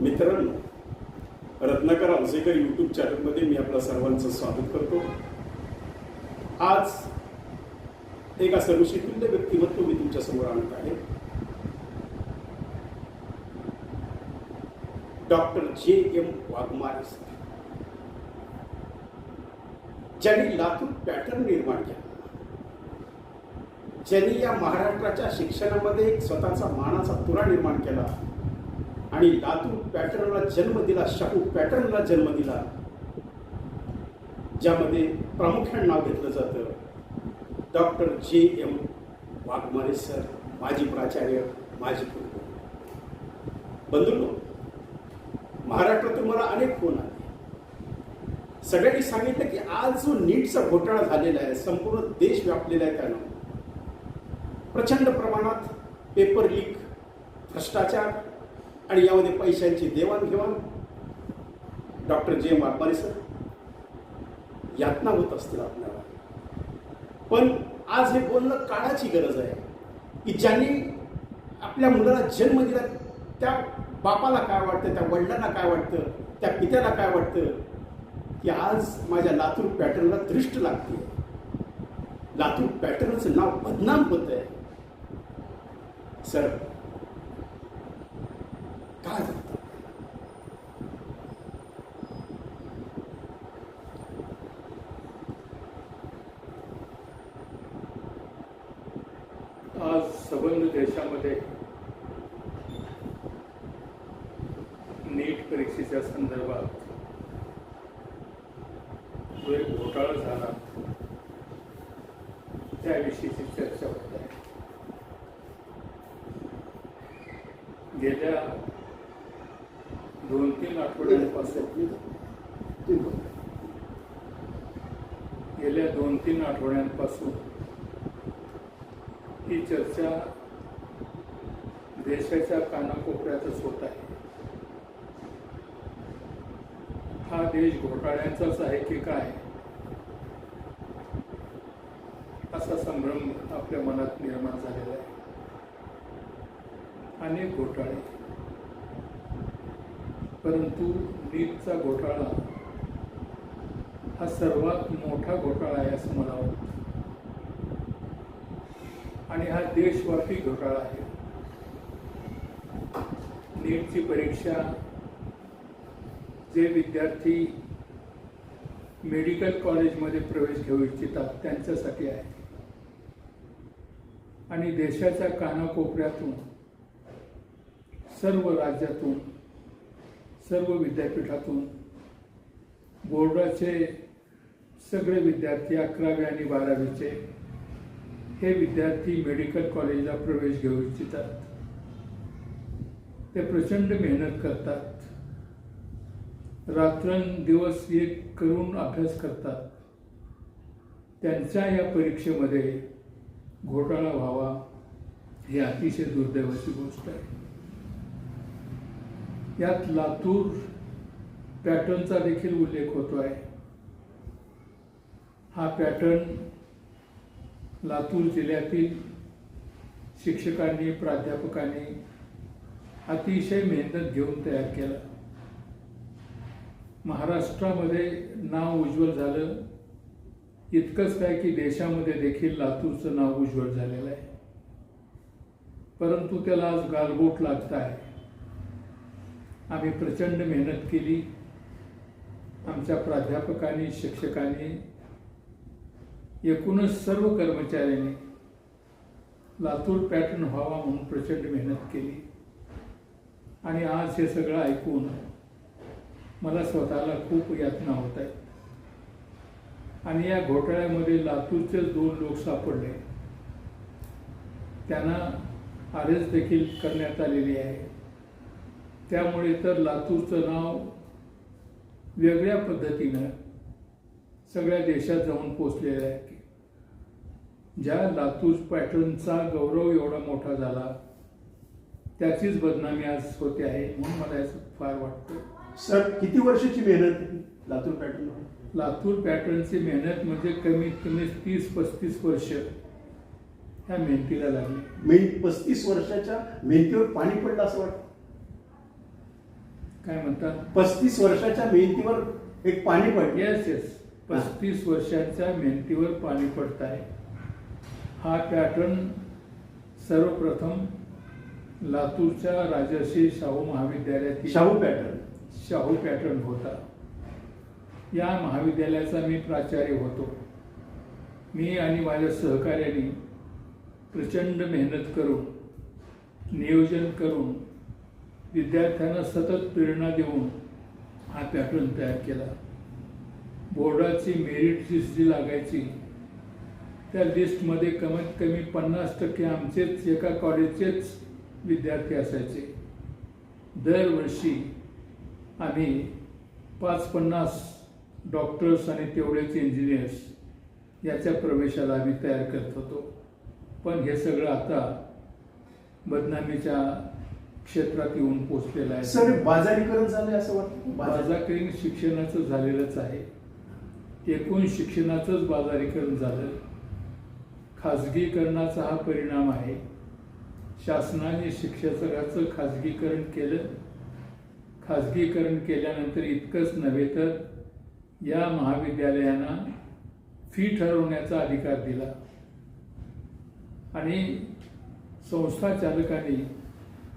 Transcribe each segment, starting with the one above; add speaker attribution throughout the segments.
Speaker 1: मित्रांनो रत्नाकर औसेकर यूट्यूब चॅनलमध्ये मी आपलं सर्वांचं स्वागत करतो. आज एक असं ऋषितुल्य व्यक्तिमत्व मी तुमच्यासमोर आणत आहे. डॉक्टर जे एम वाघमारे ज्यांनी लातूर पॅटर्न निर्माण केला. ज्यांनी या महाराष्ट्राच्या शिक्षणामध्ये एक स्वतःचा मानाचा तुरा निर्माण केला. आणि लातूर पॅटर्नला जन्म दिला शाहू पॅटर्नला जन्म दिला ज्यामध्ये प्रामुख्याने नाव घेतलं जातं. डॉक्टर जे एम वाघमारे सर माजी प्राचार्य माजी गुरु बंधूंनो महाराष्ट्रातून मला अनेक फोन आले. सगळ्यांनी सांगितलं की आज जो नीटचा घोटाळा झालेला आहे संपूर्ण देश व्यापलेला आहे त्यानं. प्रचंड प्रमाणात पेपर लीक भ्रष्टाचार आणि यामध्ये पैशांची देवाणघेवाण. डॉक्टर जे एम सर यातना होत असतील आपल्याला. पण आज हे बोलणं काळाची गरज आहे की ज्यांनी आपल्या मुलाला जन्म दिला त्या बापाला काय वाटतं त्या वडिलांना काय वाटतं त्या पित्याला काय वाटतं की आज माझ्या लातूर पॅटर्नला दृष्ट लागते. लातूर पॅटर्नचं नाव बदनाम होत आहे. सर काय झालं?
Speaker 2: आज सबंध देशामध्ये नीट परीक्षेच्या संदर्भात जो एक घोटाळा झाला त्याविषयीची चर्चा होत आहे गेल्या दोन तीन आठवड्यांपासून गेल्या दोन तीन आठवड्यांपासून ही चर्चा देशाच्या कानाकोपऱ्यातच होत आहे. हा देश घोटाळ्यांचाच आहे की काय? असा संभ्रम आपल्या मनात निर्माण झालेला आहे. अनेक घोटाळे. परंतु नीटचा घोटाळा हा सर्वात मोठा घोटाळा आहे असं मला वाटतं. आणि हा देशव्यापी घोटाळा आहे. नीटची परीक्षा जे विद्यार्थी मेडिकल कॉलेजमध्ये प्रवेश घेऊ इच्छितात त्यांच्यासाठी आहे. आणि देशाच्या कानाकोपऱ्यातून सर्व राज्यातून सर्व विद्यापीठातून बोर्डाचे सगळे विद्यार्थी अकरावी आणि बारावीचे हे विद्यार्थी मेडिकल कॉलेजला प्रवेश घेऊ इच्छितात. ते प्रचंड मेहनत करतात. रात्रंदिवस एक करून अभ्यास करतात. त्यांच्या या परीक्षेमध्ये घोटाळा व्हावा ही अतिशय दुर्दैवाची गोष्ट आहे. यात लातूर पॅटर्नचा देखील उल्लेख होतो आहे हा पॅटर्न लातूर जिल्ह्यातील शिक्षकांनी प्राध्यापकांनी अतिशय मेहनत घेऊन तयार केला. महाराष्ट्रामध्ये नाव उज्ज्वल झालं. इतकंच काय की देशामध्ये देखील लातूरचं नाव उज्ज्वल झालेलं आहे. परंतु त्याला आज गालबोट लागत आहे. आम्ही प्रचंड मेहनत केली. आमच्या प्राध्यापकांनी शिक्षकांनी एकूणच सर्व कर्मचाऱ्यांनी लातूर पॅटर्न व्हावा म्हणून प्रचंड मेहनत केली. आणि आज हे सगळं ऐकून मला स्वतःला खूप यातना होत आहेत. आणि या घोटाळ्यामध्ये लातूरचे दोन लोक सापडले. त्यांना अरेस्ट देखील करण्यात आलेली आहे. त्यामुळे तर लातूरचं नाव वेगळ्या पद्धतीनं सगळ्या देशात जाऊन पोचलेलं आहे. ज्या लातूर पॅटर्नचा गौरव एवढा मोठा झाला त्याचीच बदनामी आज होते आहे म्हणून मला याचं फार वाटतं.
Speaker 1: सर किती वर्षाची मेहनत लातूर पॅटर्न
Speaker 2: लातूर पॅटर्नची मेहनत म्हणजे कमीत कमी तीस पस्तीस वर्ष ह्या मेहनतीला लागली.
Speaker 1: मी पस्तीस वर्षाच्या मेहनतीवर पाणी पडलं असं वाटतं.
Speaker 2: काय म्हणतात
Speaker 1: पस्तीस वर्षाच्या मेहनतीवर एक पाणी पडले.
Speaker 2: येस येस पस्तीस वर्षांच्या मेहनतीवर पाणी पडत आहे. हा पॅटर्न सर्वप्रथम लातूरच्या राजर्षी शाहू महाविद्यालयातील
Speaker 1: शाहू पॅटर्न.
Speaker 2: शाहू पॅटर्न होता. या महाविद्यालयाचा मी प्राचार्य होतो. मी आणि माझ्या सहकार्याने प्रचंड मेहनत करून नियोजन करून विद्यार्थ्यांना सतत प्रेरणा देऊन हा पॅटर्न तयार केला. बोर्डाची मेरिट लिस्ट जी लागायची. त्या लिस्टमध्ये कमीत कमी पन्नास टक्के आमचेच एका कॉलेजचेच विद्यार्थी असायचे. दरवर्षी आम्ही पाच पन्नास डॉक्टर्स आणि तेवढेच इंजिनियर्स याच्या प्रवेशाला आम्ही तयार करत होतो. पण हे सगळं आता बदनामीच्या क्षेत्रात येऊन पोचलेलं आहे.
Speaker 1: सर बाजारीकरण झालंय असं वाटतं बाजार
Speaker 2: बाजारीकरण शिक्षणाचं झालेलंच आहे. एकूण शिक्षणाचंच बाजारीकरण झालं. खाजगीकरणाचा हा परिणाम आहे. शासनाने शिक्षकाचं खाजगीकरण केलं. खाजगीकरण केल्यानंतर इतकंच नव्हे तर या महाविद्यालयांना फी ठरवण्याचा अधिकार दिला. आणि संस्था चालकांनी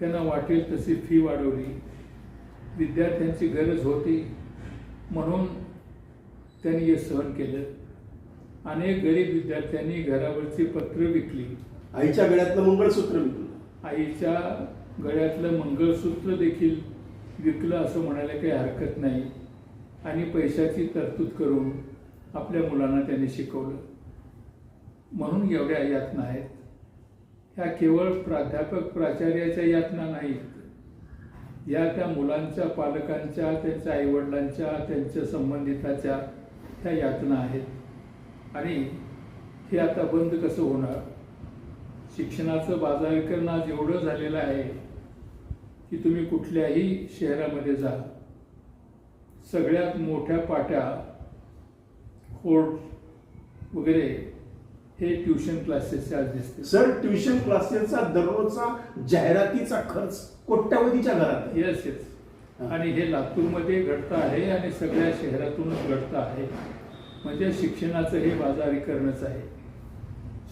Speaker 2: त्यांना वाटेल तशी फी वाढवली. विद्यार्थ्यांची गरज होती म्हणून त्यांनी हे सहन केलं. अनेक गरीब विद्यार्थ्यांनी घरावरची पत्र विकली.
Speaker 1: आईच्या गळ्यातलं मंगळसूत्र विकलं.
Speaker 2: आईच्या गळ्यातलं मंगळसूत्र देखील विकलं असं म्हणायला काही हरकत नाही. आणि पैशाची तरतूद करून आपल्या मुलांना त्यांनी शिकवलं. म्हणून एवढ्या यातना आहेत. ह्या केवळ प्राध्यापक प्राचार्याच्या यातना नाहीत. या त्या मुलांच्या पालकांच्या त्यांच्या आईवडिलांच्या त्यांच्या संबंधिताच्या ह्या यातना आहेत. आणि हे आता बंद कसं होणार? शिक्षणाचं बाजारीकरण आज एवढं झालेलं आहे की तुम्ही कुठल्याही शहरामध्ये जा. सगळ्यात मोठ्या पाट्या कोर्ट वगैरे हे ट्युशन क्लासेस आज दिसते
Speaker 1: सर ट्युशन क्लासेसचा दररोजचा जाहिरातीचा खर्च कोट्यावधीच्या घरात.
Speaker 2: येस येस आणि हे लातूरमध्ये घडतं आहे आणि सगळ्या शहरातूनच घडतं आहे. म्हणजे शिक्षणाचं हे बाजारीकरणच आहे.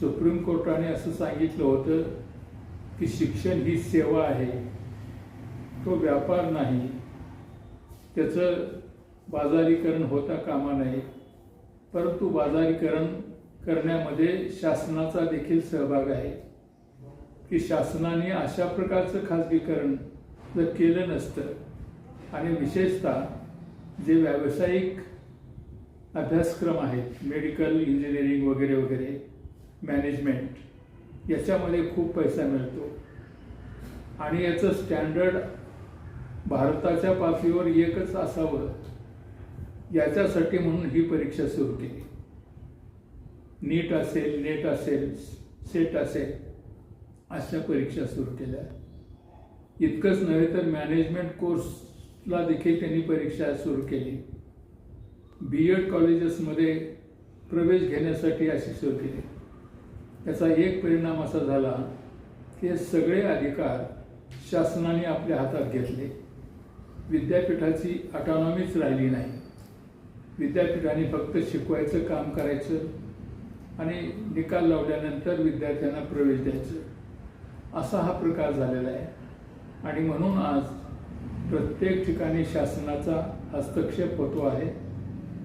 Speaker 2: सुप्रीम कोर्टाने असं सांगितलं होतं की शिक्षण ही सेवा आहे. तो व्यापार नाही. त्याचं बाजारीकरण होता कामा नये. परंतु बाजारीकरण करण्यामध्ये शासनाचा देखील सहभाग आहे. की शासनाने अशा प्रकारचं खाजगीकरण जर केलं नसतं आणि विशेषतः जे व्यावसायिक अभ्यासक्रम आहेत मेडिकल इंजिनिअरिंग वगैरे वगैरे मॅनेजमेंट याच्यामध्ये खूप पैसा मिळतो. आणि याचं स्टँडर्ड भारताच्या पातळीवर एकच असावं याच्यासाठी म्हणून ही परीक्षा सुरू केली. नीट असेल नेट असेल सेट असेल अशा परीक्षा सुरू केल्या. इतकंच नव्हे तर मॅनेजमेंट कोर्सला देखील त्यांनी परीक्षा सुरू केली. बी एड कॉलेजेसमध्ये प्रवेश घेण्यासाठी अशी सुरू केली. त्याचा एक परिणाम असा झाला की सगळे अधिकार शासनाने आपल्या हातात घेतले. विद्यापीठाची ऑटॉनॉमीच राहिली नाही. विद्यापीठाने फक्त शिकवायचं काम करायचं आणि निकाल लावल्यानंतर विद्यार्थ्यांना प्रवेश द्यायचं. असा हा प्रकार झालेला आहे. आणि म्हणून आज प्रत्येक ठिकाणी शासनाचा हस्तक्षेप होतो आहे.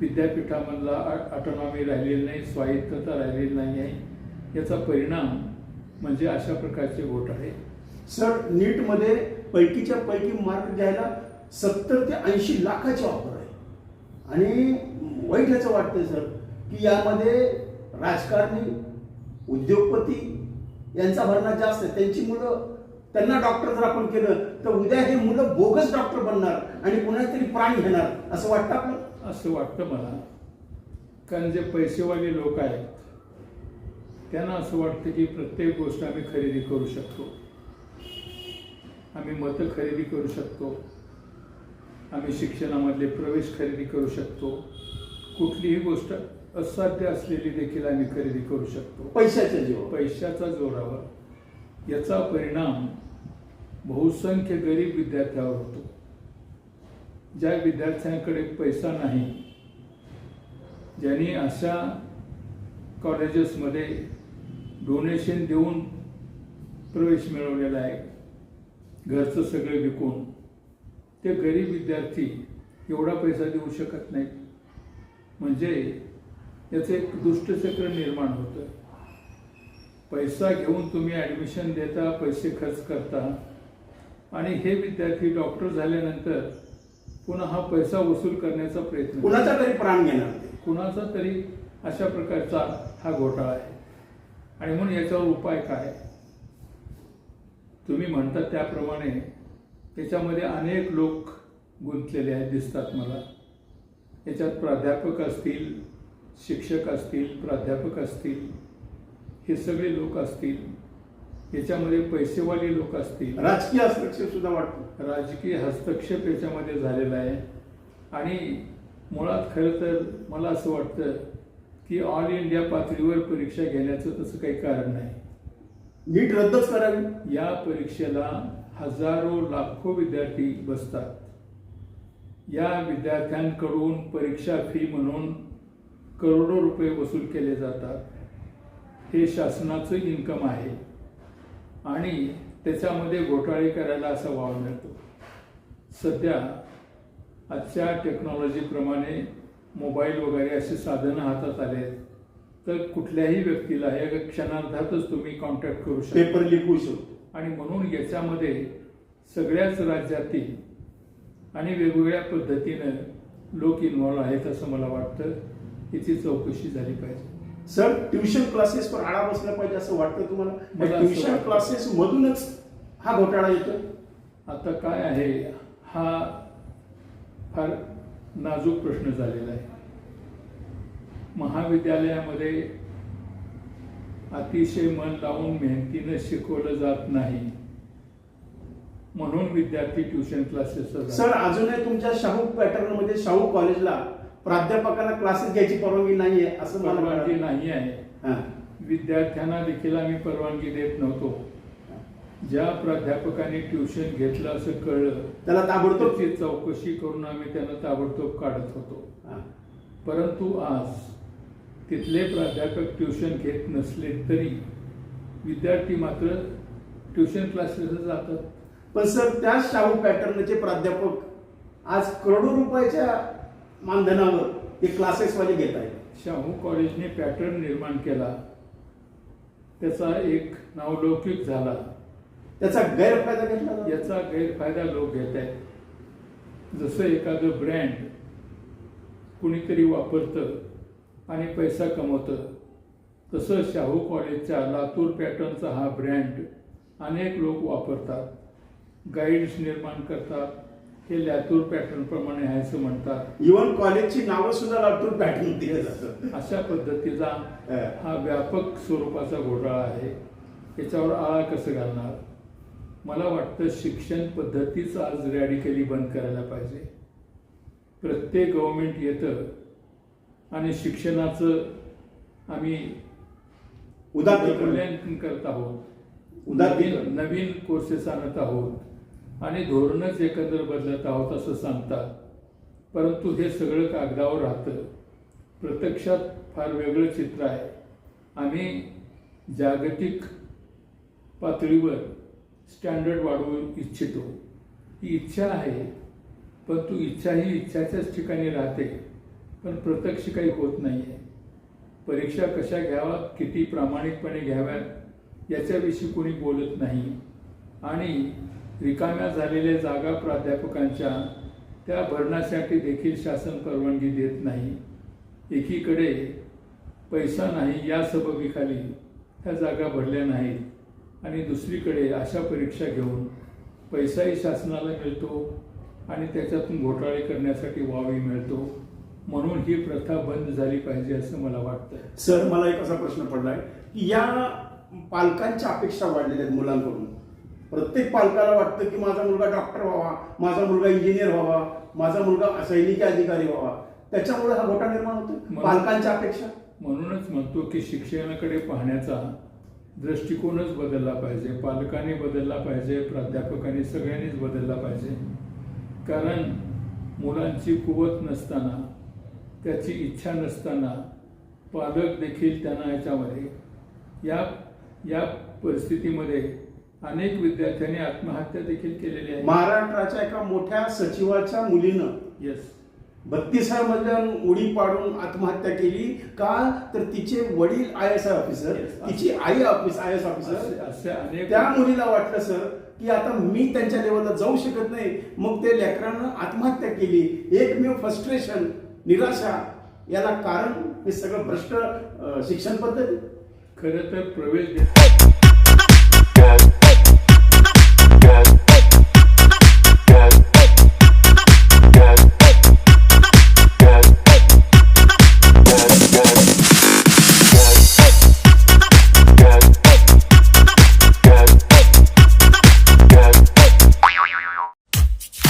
Speaker 2: विद्यापीठामधला ऑटोनॉमी राहिलेली नाही स्वायत्तता राहिलेली नाही आहे. याचा परिणाम म्हणजे अशा प्रकारचे वोट आहे.
Speaker 1: सर नीटमध्ये पैकीच्या पैकी मार्क घ्यायला सत्तर ते ऐंशी लाखाचे ऑफर आहे. आणि वाईट याचं वाटतंय सर की यामध्ये राजकारणी उद्योगपती यांचा भरणा जास्त आहे. त्यांची मुलं त्यांना डॉक्टर जर आपण केलं तर उद्या हे मुलं बोगस डॉक्टर बनणार आणि कुणातरी प्राण घेणार असं वाटतं आपलं?
Speaker 2: असं वाटतं मला. कारण जे पैसेवाले लोक आहेत त्यांना असं वाटतं की प्रत्येक गोष्ट आम्ही खरेदी करू शकतो. आम्ही मतं खरेदी करू शकतो. आम्ही शिक्षणामधले प्रवेश खरेदी करू शकतो. कुठलीही गोष्ट असाध्य असलेली देखील आम्ही खरेदी करू शकतो.
Speaker 1: पैशाच्या जीवावर.
Speaker 2: पैशाचा जोरावर. याचा परिणाम बहुसंख्य गरीब विद्यार्थ्यावर होतो. ज्या विद्यार्थ्यांकडे पैसा नाही ज्यांनी अशा कॉलेजेसमध्ये डोनेशन देऊन प्रवेश मिळवलेला आहे घरचं सगळं विकून ते गरीब विद्यार्थी एवढा पैसा देऊ शकत नाहीत. म्हणजे याचं एक दुष्टचक्र निर्माण होतं. पैसा घेऊन तुम्ही ॲडमिशन देता पैसे खर्च करता आणि हे विद्यार्थी डॉक्टर झाल्यानंतर पुन्हा हा पैसा वसूल करण्याचा प्रयत्न
Speaker 1: कुणाचा तरी प्राण घेणार
Speaker 2: कुणाचा तरी अशा प्रकारचा हा घोटाळा आहे. आणि म्हणून याच्यावर उपाय काय? तुम्ही म्हणता त्याप्रमाणे त्याच्यामध्ये अनेक लोक गुंतलेले आहेत दिसतात मला. याच्यात प्राध्यापक असतील शिक्षक असतील प्राध्यापक असतील हे सगळे लोक असतील. याच्यामध्ये पैसेवाले लोक असतील.
Speaker 1: राजकीय हस्तक्षेप सुद्धा वाटतो.
Speaker 2: राजकीय हस्तक्षेप याच्यामध्ये झालेला आहे. आणि मुळात खरं तर मला असं वाटतं की ऑल इंडिया पातळीवर परीक्षा घेण्याचं तसं काही कारण नाही.
Speaker 1: नीट रद्दच करावी.
Speaker 2: या परीक्षेला हजारो लाखो विद्यार्थी बसतात. या विद्यार्थ्यांकडून परीक्षा फी म्हणून करोडो रुपये वसूल केले जातात. हे शासनाचं इन्कम आहे. आणि त्याच्यामध्ये घोटाळे करायला असा वाव मिळतो. सध्या आजच्या टेक्नॉलॉजीप्रमाणे मोबाईल वगैरे असे साधनं हातात आले आहेत. तर कुठल्याही व्यक्तीला एका क्षणार्धातच तुम्ही कॉन्टॅक्ट करू शकता.
Speaker 1: पेपर लिहू शकतो.
Speaker 2: आणि म्हणून याच्यामध्ये सगळ्याच राज्यातील आणि वेगवेगळ्या पद्धतीनं लोक इन्व्हॉल्व आहेत असं मला वाटतं. याची चौकशी झाली पाहिजे.
Speaker 1: सर ट्युशन क्लासेसवर आळा बसला पाहिजे असं वाटतं तुम्हाला?
Speaker 2: असं
Speaker 1: ट्युशन. क्लासेस मधूनच हा घोटाळा येतोय
Speaker 2: आता काय आहे हा फार नाजूक प्रश्न झालेला आहे. महाविद्यालयामध्ये अतिशय मन लावून मेहनतीनं शिकवलं जात नाही. म्हणून विद्यार्थी ट्युशन क्लासेसला
Speaker 1: सर अजूनही तुमच्या शाहू पॅटर्नमध्ये शाहू कॉलेजला प्राध्यापकांना क्लासेस घ्यायची परवानगी नाहीये असं मला
Speaker 2: परवानगी. नाही आहे
Speaker 1: हा.
Speaker 2: विद्यार्थ्यांना देखील आम्ही परवानगी देत नव्हतो ज्या प्राध्यापकांनी ट्युशन घेतलं असं कळलं
Speaker 1: त्याला ताबडतोब
Speaker 2: त्याची चौकशी करून आम्ही त्यांना ताबडतोब काढत होतो. परंतु आज तिथले प्राध्यापक ट्युशन घेत नसले तरी विद्यार्थी मात्र ट्युशन क्लासेसला जातात
Speaker 1: पण सर त्या शाहू पॅटर्नचे प्राध्यापक आज करोडो रुपयाच्या मानधनावर. ते क्लासेसवाले घेत आहेत.
Speaker 2: शाहू कॉलेजने पॅटर्न निर्माण केला. त्याचा एक नावलौकिक झाला.
Speaker 1: त्याचा गैरफायदा घेतला.
Speaker 2: याचा गैरफायदा लोक घेत आहेत. जसं एखादं ब्रँड कुणीतरी वापरतं आणि पैसा कमवतं तसं शाहू कॉलेजच्या लातूर पॅटर्नचा हा ब्रँड अनेक लोक वापरतात. गाईड्स निर्माण करतात. हे लातूर पॅटर्न प्रमाणे आहे असं म्हणतात.
Speaker 1: इव्हन कॉलेजची नावं सुद्धा लातूर पॅटर्न दिली जातात.
Speaker 2: अशा पद्धतीचा हा. व्यापक स्वरूपाचा घोटाळा आहे. याच्यावर आळा कसं घालणार? मला वाटतं शिक्षण पद्धतीच आज रॅडिकली बंद करायला पाहिजे. प्रत्येक गव्हर्मेंट येतं आणि शिक्षणाचं आम्ही
Speaker 1: उदात्तीकरण
Speaker 2: मूल्यांकन करत आहोत. नवीन नवीन कोर्सेस आणत आहोत. आणि धोरणच एकंदर बदलत आहोत असं सांगतात. परंतु हे सगळं कागदावर राहतं. प्रत्यक्षात फार वेगळं चित्र आहे. आम्ही जागतिक पातळीवर स्टँडर्ड वाढवू इच्छितो. ही इच्छा आहे परंतु इच्छा ही इच्छाच्याच ठिकाणी राहते पण प्रत्यक्ष काही होत नाही आहे परीक्षा कशा घ्याव्यात किती प्रामाणिकपणे घ्याव्यात याच्याविषयी कोणी बोलत नाही. आणि रिकाम्या झालेल्या जागा प्राध्यापकांच्या त्या भरण्यासाठी देखील शासन परवानगी देत नाही. एकीकडे पैसा नाही या सबबीखाली त्या जागा भरल्या नाहीत. आणि दुसरीकडे अशा परीक्षा घेऊन पैसाही शासनाला मिळतो आणि त्याच्यातून घोटाळे करण्यासाठी वावही मिळतो. म्हणून ही प्रथा बंद झाली पाहिजे असं मला वाटतं
Speaker 1: सर मला एक असा प्रश्न पडलाय की या पालकांच्या अपेक्षा वाढलेल्या आहेत मुलांकडून. प्रत्येक पालकाला वाटतं की माझा मुलगा डॉक्टर व्हावा माझा मुलगा इंजिनियर व्हावा माझा मुलगा सैनिकी अधिकारी व्हावा. त्याच्यामुळे हा घोटा निर्माण होतो पालकांच्या अपेक्षा?
Speaker 2: म्हणूनच म्हणतो की शिक्षणाकडे पाहण्याचा दृष्टिकोनच बदलला पाहिजे. पालकांनी बदलला पाहिजे प्राध्यापकांनी सगळ्यांनीच बदलला पाहिजे. कारण मुलांची कुवत नसताना त्याची इच्छा नसताना पालक देखील त्यांना याच्यामध्ये या या परिस्थितीमध्ये अनेक विद्यार्थ्यांनी आत्महत्या देखील केलेली आहे.
Speaker 1: महाराष्ट्राच्या एका मोठ्या सचिवाच्या मुलीनं
Speaker 2: येस
Speaker 1: बत्तीसामधून उडी पाडून आत्महत्या केली का? तर तिचे वडील आय एस आय ऑफिसर. तिची आई ऑफिस आय एस ऑफिसर
Speaker 2: असे असे अनेक
Speaker 1: त्या मुलीला वाटलं सर की आता मी त्यांच्या लेवलला जाऊ शकत नाही. मग ते लेकरानं आत्महत्या केली. एकमेव फ्रस्ट्रेशन निराशा याला कारण हे सगळं भ्रष्ट शिक्षण पद्धती.
Speaker 2: खरं तर प्रवेश